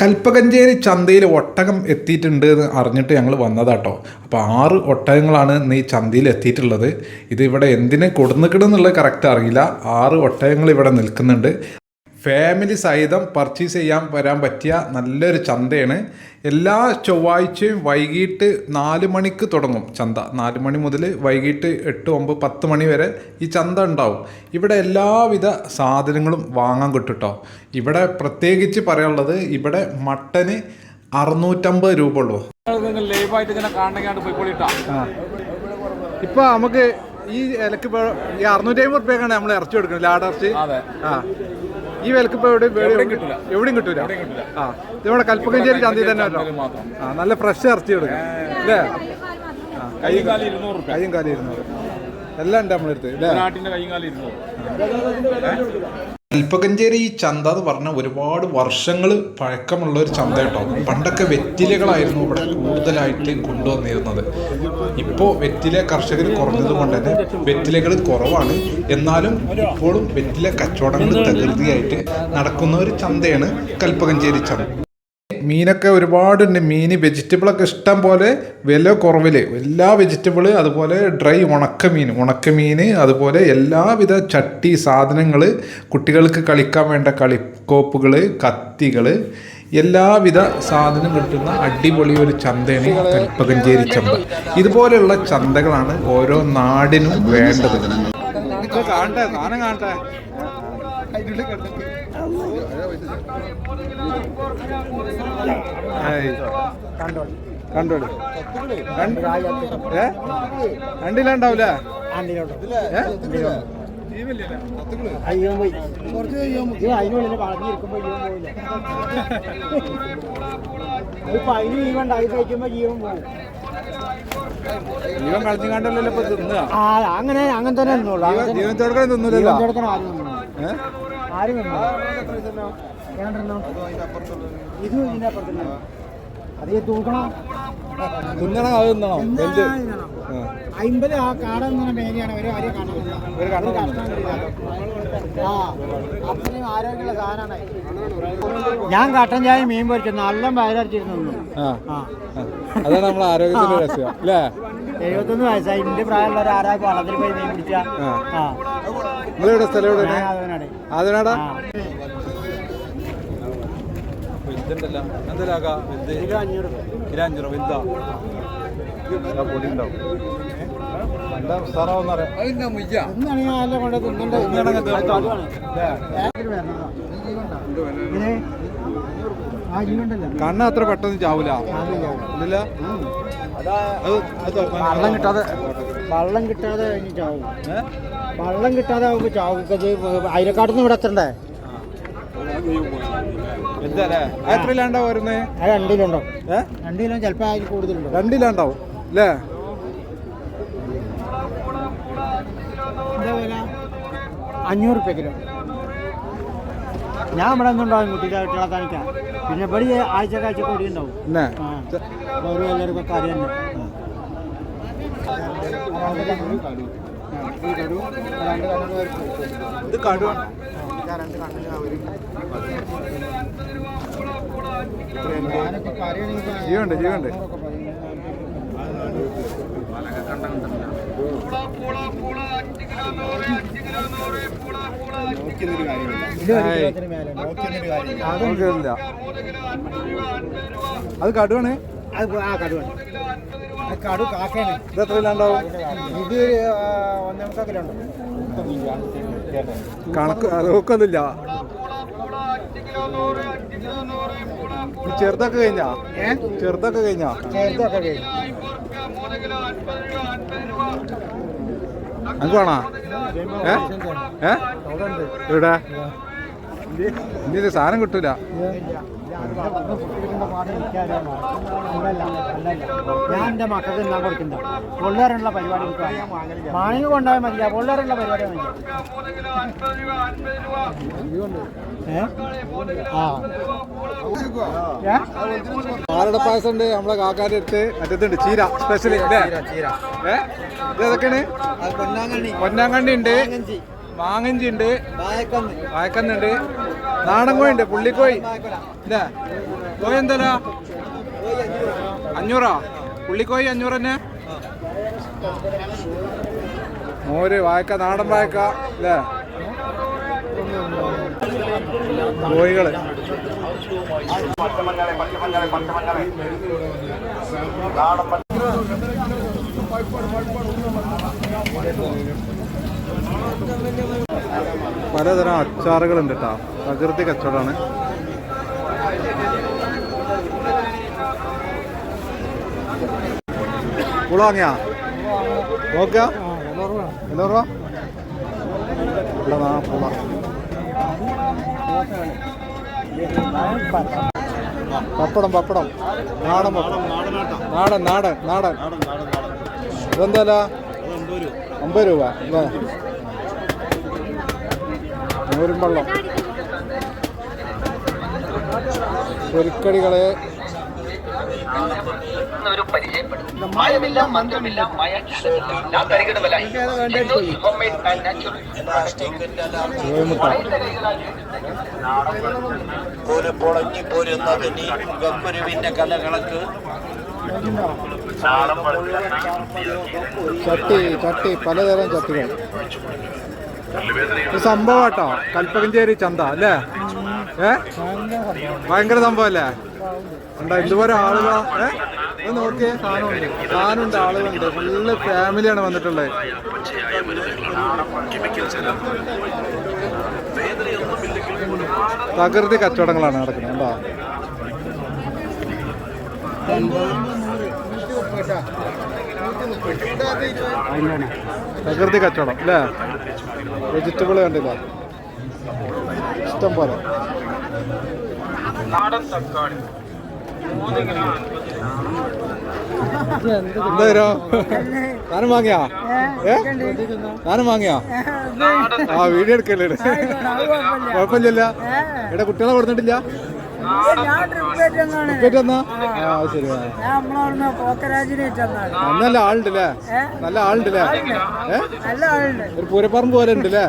കൽപ്പകഞ്ചേരി ചന്തയിൽ ഒട്ടകം എത്തിയിട്ടുണ്ട് എന്ന് അറിഞ്ഞിട്ട് ഞങ്ങൾ വന്നതാട്ടോ. അപ്പോൾ ആറ് ഒട്ടകങ്ങളാണ് ഇന്ന് ഈ ചന്തയിൽ എത്തിയിട്ടുള്ളത്. ഇത് ഇവിടെ എന്തിനെ കൊടുന്നിക്കിടുന്നുള്ളത് കറക്റ്റ് അറിയില്ല. ആറ് ഒട്ടകങ്ങൾ ഇവിടെ നിൽക്കുന്നുണ്ട്. ഫാമിലി സഹിതം പർച്ചേസ് ചെയ്യാൻ വരാൻ പറ്റിയ നല്ലൊരു ചന്തയാണ്. എല്ലാ ചൊവ്വാഴ്ചയും വൈകിട്ട് നാല് മണിക്ക് തുടങ്ങും ചന്ത. നാല് മണി മുതൽ വൈകിട്ട് എട്ട് ഒമ്പത് പത്ത് മണി വരെ ഈ ചന്ത ഉണ്ടാവും. ഇവിടെ എല്ലാവിധ സാധനങ്ങളും വാങ്ങാൻ കിട്ടും കേട്ടോ ഇവിടെ പ്രത്യേകിച്ച് പറയാനുള്ളത് ഇവിടെ മട്ടന് അറുന്നൂറ്റമ്പത് രൂപ ഉള്ളൂ. ലൈവായിട്ട് ഇങ്ങനെ കാണണമെങ്കിൽ പോയിക്കോളിട്ടാ ഇപ്പൊ നമുക്ക് ഈ ഇലക്ക് ഈ അറുന്നൂറ്റി അമ്പത് റുപ്യക്കാണ് നമ്മൾ ഇറച്ചി കൊടുക്കുന്നത് ലാഡ് ഇറച്ചി അതെ. ആ. ഈ വിലക്ക് ഇപ്പോൾ എവിടെ എവിടെയും കിട്ടില്ല. എവിടെയും കിട്ടൂല. ആ ഇതിവിടെ കൽപ്പകഞ്ചേരി ചന്തയിൽ തന്നെ വരണം. ആ നല്ല ഫ്രഷ് ഇറച്ചി കൊടുക്കും. അല്ലേ കൈയും കാലി ഇരുന്നൂറ് കൈയും കാലി ഇരുന്നൂറ്. എല്ലാം ഉണ്ട് നമ്മളെടുത്ത് അല്ലേ നാട്ടിന്റെ കൈയും കാലി ഇരുന്നൂറ്. കൽപ്പകഞ്ചേരി ഈ ചന്ത എന്ന് പറഞ്ഞാൽ ഒരുപാട് വർഷങ്ങൾ പഴക്കമുള്ള ഒരു ചന്ത കേട്ടോ പണ്ടൊക്കെ വെറ്റിലകളായിരുന്നു ഇവിടെ കൂടുതലായിട്ട് കൊണ്ടുവന്നിരുന്നത്. ഇപ്പോൾ വെറ്റില കർഷകർ കുറഞ്ഞത് കൊണ്ട് തന്നെ വെറ്റിലകൾ കുറവാണ്. എന്നാലും ഇപ്പോഴും വെറ്റില കച്ചവടങ്ങൾ തകൃതിയായിട്ട് നടക്കുന്ന ഒരു ചന്തയാണ് കൽപ്പകഞ്ചേരി ചന്ത. മീനൊക്കെ ഒരുപാടുണ്ട്. മീൻ വെജിറ്റബിളൊക്കെ ഇഷ്ടം പോലെ വില കുറവിൽ എല്ലാ വെജിറ്റബിൾ അതുപോലെ ഡ്രൈ ഉണക്ക മീൻ ഉണക്കമീൻ ഉണക്കമീൻ അതുപോലെ എല്ലാവിധ ചട്ടി സാധനങ്ങൾ കുട്ടികൾക്ക് കളിക്കാൻ വേണ്ട കളിക്കോപ്പുകൾ കത്തികൾ എല്ലാവിധ സാധനം കിട്ടുന്ന അടിപൊളി ഒരു ചന്തയാണ് ഈ കൽപ്പകഞ്ചേരി ചന്ത. ഇതുപോലെയുള്ള ചന്തകളാണ് ഓരോ നാടിനും വേണ്ടത്. കാണട്ടെ സാധനം കാണട്ടെ. കണ്ടോളി ഏ? രണ്ടിലുണ്ടാവൂല അയ്യോ പോയി കുറച്ച് കഴിയുമ്പോൾ അതിനുള്ളിൽ വളഞ്ഞിരിക്കുമ്പോ ജീവൻ പോയില്ല ഇപ്പൊ അതിന് ജീവൻ ഉണ്ടായി കഴിക്കുമ്പോ ജീവൻ പോകും ജീവൻ കളഞ്ഞു കണ്ടല്ലോ ഇപ്പൊ തിന്നുക. ആ അങ്ങനെ അങ്ങനെ തന്നെ നിന്നോളൂ അങ്ങനെ തന്നെ. ജീവൻ ചോടക്കാൻ തിന്നില്ലല്ലോ ജീവൻ ആരും ആരും. ഇത് ഇതിന്റെ അത് തൂക്കണം. തിന്നണം അത് തിന്നണം. അമ്പത് ആ കാട എന്ന മേലെയാണ് ഒരു കാര്യം കാണുന്നില്ല. ഒരു കണ്ണ് ആ അത്രയും ആരോഗ്യമുള്ള സാധനമാണ് ഞാൻ കട്ടൻ ചായ മീൻ പൊരിച്ചു നല്ല വയറടിച്ചിരുന്നു ആ. അതാണ് നമ്മളെ ആരോഗ്യത്തിന്റെ രഹസ്യം അല്ലേ? എഴുപത്തൊന്ന് വയസ്സായി. എന്റെ പ്രായമുള്ള ഒരു ആരാ വളത്തിൽ പോയി മീൻ പിടിച്ച? നിങ്ങളെവിടെ? സ്ഥലം എവിടെ അതിനാടാ അഞ്ഞൂറ് കിലോ അഞ്ചു വലുതാ? എന്താ നല്ല കൊണ്ട് കണ്ണ് അത്ര പെട്ടെന്ന് ചാവൂല. ഇല്ല അത് അത് തുറന്നാ- വെള്ളം കിട്ടാതെ വെള്ളം കിട്ടാതെ ചാവും. വള്ളം കിട്ടാതെ ആവുമ്പോ ചാവും. അയലക്കാട്ടുനിന്ന് ഇവിടെ എത്തണ്ടേ? എന്താല്ലേ അത് എത്രയിലാണ്ടാവും വരുന്നേ? അത് രണ്ട് കിലോ ഉണ്ടോ ഏ? രണ്ട് കിലോ ചിലപ്പോൾ അതിൽ രണ്ടിലാണ്ടാവും അല്ലേ എന്താ വില? അഞ്ഞൂറ് റുപ്യ കിലോ. ഞാൻ ഇവിടെ ഒന്നുണ്ടാവും കുട്ടികളെ കാണിക്കാം പിന്നെ ഇവിടെ ആഴ്ച കാഴ്ച കൂടി ഉണ്ടാവും ഓരോ എല്ലാവർക്കും കറി തന്നെ ഇത് കടുവാണ് ജീവണ്ട് ജീവണ്ട് ഇത് കിലോത്തിന് മേലെ ഉണ്ട്. അതൊന്നുമില്ല അത് കടുവാണ്? അത് ആ കടുവാണ്. അത് കടു കാക്കയാണ്. ഇത് എത്രയിലാണ്ടാവും ഇത് ആ, ഒന്നേ മുക്കാൽ കിലോ ഉണ്ട്. കണക്ക് അതൊക്കൊന്നുമില്ല ചെറുതൊക്കെ കഴിഞ്ഞാ? ചെറുതൊക്കെ കഴിഞ്ഞാ? ചെറുതൊക്കെ കഴിഞ്ഞു. അങ്ങ് വേണോ ഏ? ഇവിടെ ഇനി സാധനം കിട്ടൂല. ഞാൻ എന്റെ മക്കൾക്ക് ഞാൻ കൊടുക്കണ്ട പൊള്ളേറുള്ള പരിപാടി മാണിക്ക് കൊണ്ടുപോയാൽ മതി പൊള്ളേറുള്ള പരിപാടി മതി? പാലട പായസം ഉണ്ട് നമ്മളെ കാക്കാന്റെ അടുത്ത് മറ്റേതുണ്ട് ചീര സ്പെഷ്യൽ ഏ ഇതൊക്കെയാണ് പൊന്നാങ്കണ്ണി ഉണ്ട്. മാങ്ങഞ്ചി ഉണ്ട് വായക്കന്നുണ്ട്. നാടൻ കോഴി ഉണ്ട് പുള്ളിക്കോഴി. ഇല്ലേ കോഴി എന്താ അഞ്ഞൂറാ? പുള്ളിക്കോഴി അഞ്ഞൂറ് തന്നെ? മോര് വായക്ക നാടൻ വായക്ക. അല്ലേ കോഴികൾ. പലതരം അച്ചാറുകളുണ്ട് കേട്ടോ പ്രകൃതി കച്ചവടമാണ്. പുള വാങ്ങിയാ? നോക്ക? എല്ലോ രൂപ നാ പുള. പപ്പടം പപ്പടം. നാടൻ പപ്പടം. നാടൻ നാടൻ നാടൻ. ഇതെന്താ അമ്പത് രൂപ അല്ലേ? മോരും വെള്ളം. പൊരിക്കടികളെ. ഒരു പൊളഞ്ഞു പോരുന്നതിന് ഗപ്പുരുവിന്റെ കലകളക്ക് ചട്ടി ചട്ടി പലതരം ചട്ടികൾ. സംഭവം കേട്ടോ കൽപ്പകഞ്ചേരി ചന്ത അല്ലേ? ഏ? ഭയങ്കര സംഭവം അല്ലേ ഉണ്ടോ ഇതുപോലെ ആളുകളോ ഏ? ഒന്ന് നോക്കിയേ സാധനമുണ്ട്. സാധനമുണ്ട് ആളുകളുണ്ട്. ഫുള്ള് ഫാമിലിയാണ് വന്നിട്ടുള്ളത്. തകൃതി കച്ചവടങ്ങളാണ് നടക്കുന്നത് പ്രകൃതി കച്ചവടം അല്ലേ? വെജിറ്റബിൾ കണ്ടില്ല? ഇഷ്ടം പോലെ. എന്താ ഞാനും വാങ്ങിയാ ഏ? ഞാനും വാങ്ങിയാ ആ വീഡിയോ എടുക്കല്ലേ കുഴപ്പമില്ലല്ല. എടാ കുട്ടികളെ കൊടുത്തിട്ടില്ല? ടിക്കറ്റ് എന്നാ ആ ശരി നല്ല ആളുണ്ടല്ലേ? നല്ല ആളുണ്ടല്ലേ? ഒരു പൂരപ്പറമ്പ് പോലെ ഉണ്ടല്ലേ?